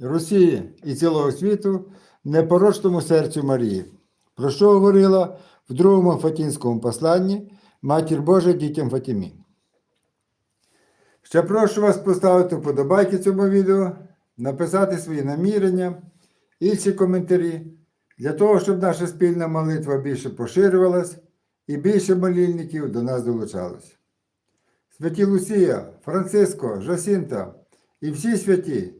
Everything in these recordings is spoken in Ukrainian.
Росії і цілого світу непорочному серцю Марії, про що говорила в другому Фатінському посланні Матір Божа дітям Фатімі. Ще прошу вас поставити вподобайки цьому відео, написати свої намірення, інші коментарі, для того, щоб наша спільна молитва більше поширювалась і більше молільників до нас долучалось. Святі Лусія, Франциско, Жасінта і всі святі,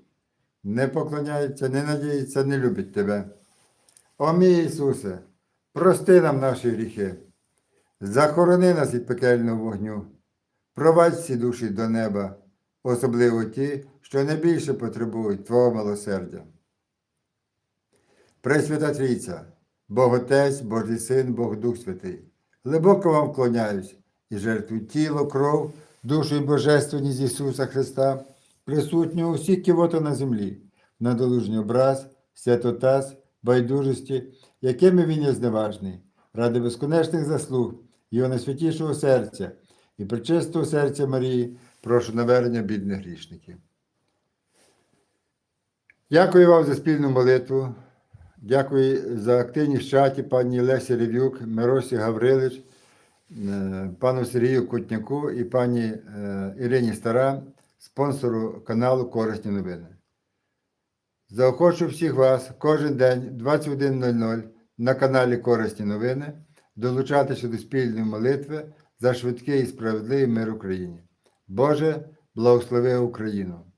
не поклоняється, не надіється, не любить Тебе. О мій Ісусе, прости нам наші гріхи, захорони нас від пекельного вогню, провадь всі душі до неба, особливо ті, що найбільше потребують Твого милосердя. Пресвята Трійця, Бог Отець, Божий Син, Бог Дух Святий, глибоко вам вклоняюсь і жертвую тіло, кров, душу і божественність Ісуса Христа, присутнього у всіх кивота на землі, на долужній образ, святотаз, байдужості, якими він є зневажний, ради безконечних заслуг, Його найсвятішого серця і причистого серця Марії, прошу навернення бідних грішників. Дякую вам за спільну молитву. Дякую за активність в чаті пані Лесі Ревюк, Миросі Гаврилич, е, пану Сергію Кутняку і пані е, Ірині Стара, спонсору каналу Корисні новини. Заохочу всіх вас кожен день 21.00 на каналі Корисні новини долучатися до спільної молитви за швидкий і справедливий мир Україні. Боже, благослови Україну!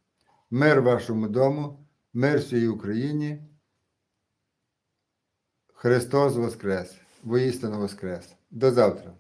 Мир вашому дому, мир всій Україні. Христос Воскрес! Воістину Воскрес! До завтра!